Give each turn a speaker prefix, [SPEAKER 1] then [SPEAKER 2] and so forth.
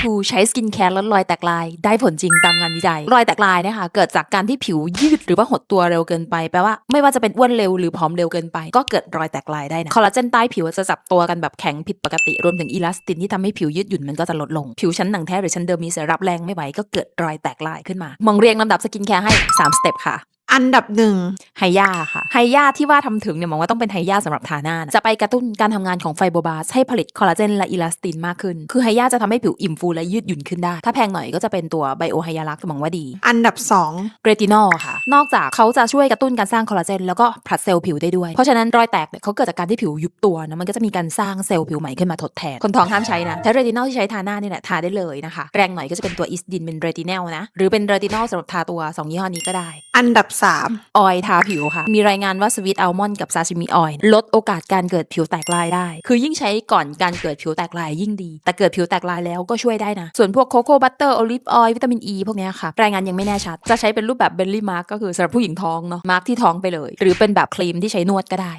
[SPEAKER 1] ทูใช้สกินแคร์ลดรอยแตกลาย ได้ผลจริงตามงานวิจัย รอยแตกลายนะคะเกิดจากการที่ผิวยืดหรือว่าหดตัวเร็วเกินไปแปลว่าไม่ว่าจะเป็นอ้วนเร็วหรือผอมเร็วเกินไป ก็เกิดรอยแตกลายได้นะคอลลาเจนใต้ผิวจะจับตัวกันแบบแข็งผิดปกติรวมถึงอีลาสตินที่ทำให้ผิวยืดหยุ่นมันก็จะลดลง ผิวชั้นหนังแท้หรือชั้นเดิมมีเสรับแรงไม่ไหวก็เกิดรอยแตกลายขึ้นมามองเรียงลำดับสกินแคร์ให้สามสเต็ปค่ะ
[SPEAKER 2] อันดับหนึ่ง
[SPEAKER 1] ไฮยาค่ะไฮยาที่ว่าทำถึงเนี่ยมองว่าต้องเป็นไฮยาสำหรับทาหน้านะจะไปกระตุ้นการทำงานของไฟโบบาสให้ผลิตคอลลาเจนและอีลาสตินมากขึ้น คือไฮยาจะทำให้ผิวอิ่มฟูและยืดหยุ่นขึ้นได้ ถ้าแพงหน่อยก็จะเป็นตัวไบโอไฮยาลักมองว่าดี
[SPEAKER 2] อันดับสอง
[SPEAKER 1] เรตินอลค่ะ นอกจากเขาจะช่วยกระตุ้นการสร้างคอลลาเจนแล้วก็ผลัดเซลล์ผิวได้ด้วย เพราะฉะนั้นรอยแตกเนี่ยเขาเกิดจากการที่ผิวยุบตัวนะมันก็จะมีการสร้างเซลล์ผิวใหม่ขึ้นมาทดแทน คนท้องห้ามใช้นะใช้เรตินอลที่ใช้ทาหน้านี่แหละทาได้เลยนะคะ แรงหน่อยก็จะเป็นตัวอิสดินเป็นเรตินอลนะหรือเป็นเรตินอลสำหรับทาตัวสองยี่ห้อนี้ก็ได้
[SPEAKER 2] อันดับสาม
[SPEAKER 1] ออยล์ทาผิวค่ะ มีรายงานว่าสวีทอัลมอนด์กับซาชิมิออยล์ลดโอกาสการเกิดผิวแตกลายได้ คือยิ่งใช้ก่อนการเกิดผิวแตกลายยิ่งดี แต่เกิดผิวแตกลายแล้วก็ช่วยได้นะส่วนพวกโคโค่บัตเตอร์โอลิฟออยล์วิตามินอ e ีพวกเนี้ยค่ะรายงานยังไม่แน่ชัดจะใช้เป็นรูปแบบเบลลี่มาร์กก็คือสำหรับผู้หญิงท้องเนาะมาร์กที่ท้องไปเลย หรือเป็นแบบครีมที่ใช้นวดก็ได้